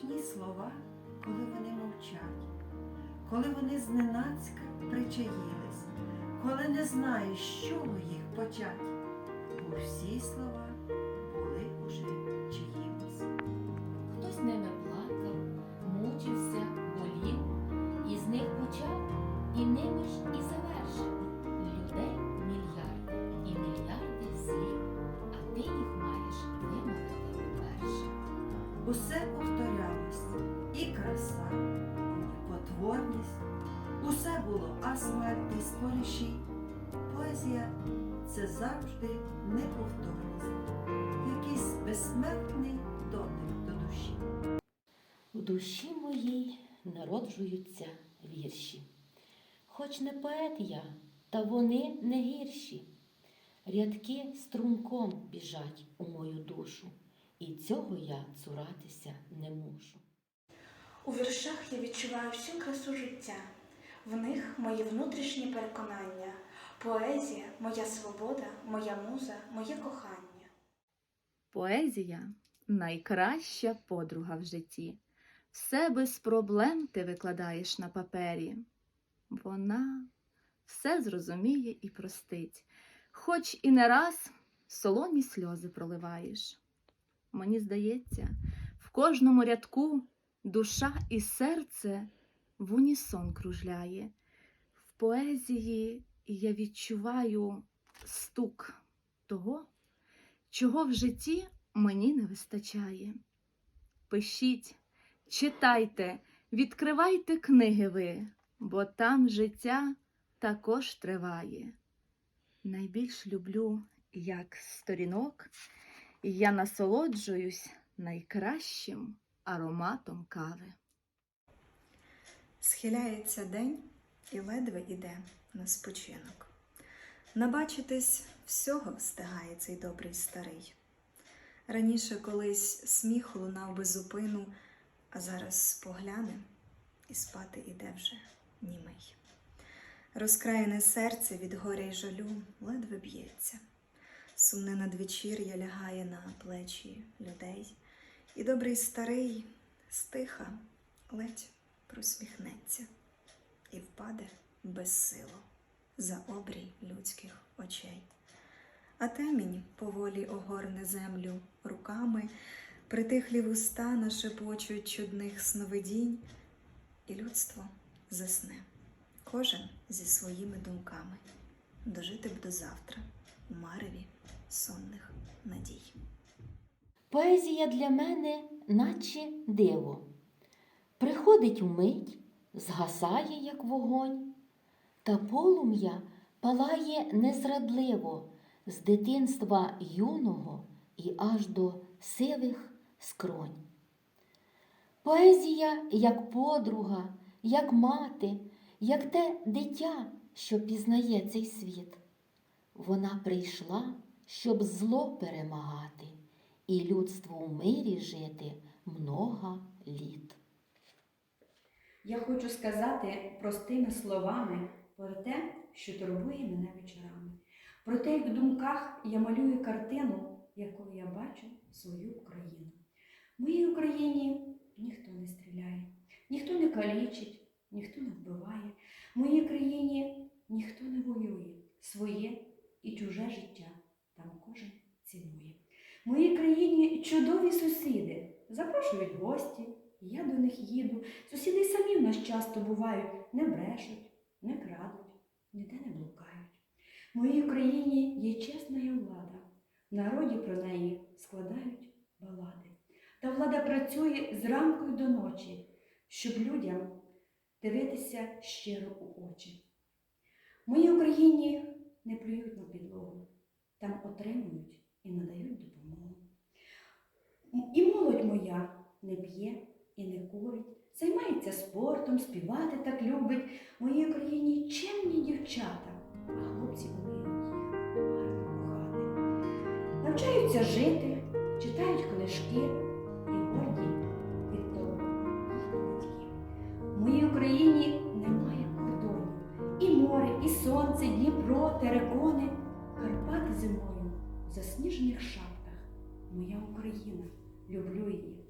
страшні слова, коли вони мовчать, коли вони зненацька причаїлись, коли не знаєш, чого їх почать, бо всі слова були уже чиїмось. Хтось ними плакав, мучився, болів, і з них почав, і ними ж і завершив людей мільярди і мільярди слів, а ти їх маєш вимовити перше. Усе повторює повторялось, і краса, потворність, усе було асфальт і спориші. Поезія це завжди неповторність, якийсь безсмертний дотик до душі. У душі моїй народжуються вірші. Хоч не поет я, та вони не гірші. Рядки струмком біжать у мою душу, і цього я цуратися не мушу. У віршах я відчуваю всю красу життя. В них мої внутрішні переконання, поезія, моя свобода, моя муза, моє кохання. Поезія найкраща подруга в житті. Все без проблем ти викладаєш на папері. Вона все зрозуміє і простить, хоч і не раз солоні сльози проливаєш. Мені здається, в кожному рядку душа і серце в унісон кружляє. В поезії я відчуваю стук того, чого в житті мені не вистачає. Пишіть, читайте, відкривайте книги ви, бо там життя також триває. Найбільш люблю, як з я насолоджуюсь найкращим ароматом кави. Схиляється день і ледве іде на спочинок. Набачитись всього встигає цей добрий старий. Раніше колись сміх лунав без зупину, а зараз погляне і спати іде вже німий. Розкраєне серце від горя й жалю ледве б'ється. Сумне надвечір'я лягає на плечі людей, і добрий старий стиха ледь просміхнеться і впаде безсило за обрій людських очей. А темінь поволі огорне землю руками, притихлі вуста нашепочуть чудних сновидінь, і людство засне, кожен зі своїми думками, дожити б до завтра у мареві сонних надій. Поезія для мене, наче диво. Приходить вмить, згасає, як вогонь, та полум'я палає незрадливо з дитинства юного і аж до сивих скронь. Поезія як подруга, як мати, як те дитя, що пізнає цей світ. Вона прийшла, щоб зло перемагати і людству в мирі жити много літ. Я хочу сказати простими словами про те, що турбує мене вечорами, про те, як в думках я малюю картину, якою я бачу свою Україну. Моїй Україні ніхто не стріляє, ніхто не калічить, ніхто не вбиває. В моїй країні ніхто не воює своє і чуже життя. Там кожен цінує. В моїй країні чудові сусіди запрошують гості, я до них їду. Сусіди самі в нас часто бувають, не брешуть, не крадуть, ніде не блукають. В моїй країні є чесна влада, в народі про неї складають балади. Та влада працює зранку й до ночі, щоб людям дивитися щиро у очі. В моїй Україні не плюють на підлогу, там отримують і надають допомогу. І молодь моя не п'є і не курить, займається спортом, співати так любить. Моїй країні чемні дівчата, а хлопці вміють їх гарно кохати. Навчаються жити, читають книжки і горді від того їхні батьки. В моїй Україні немає кордонів. І море, і сонце, Дніпро, терекони, зимою в засніжених шахтах. Моя Україна, люблю її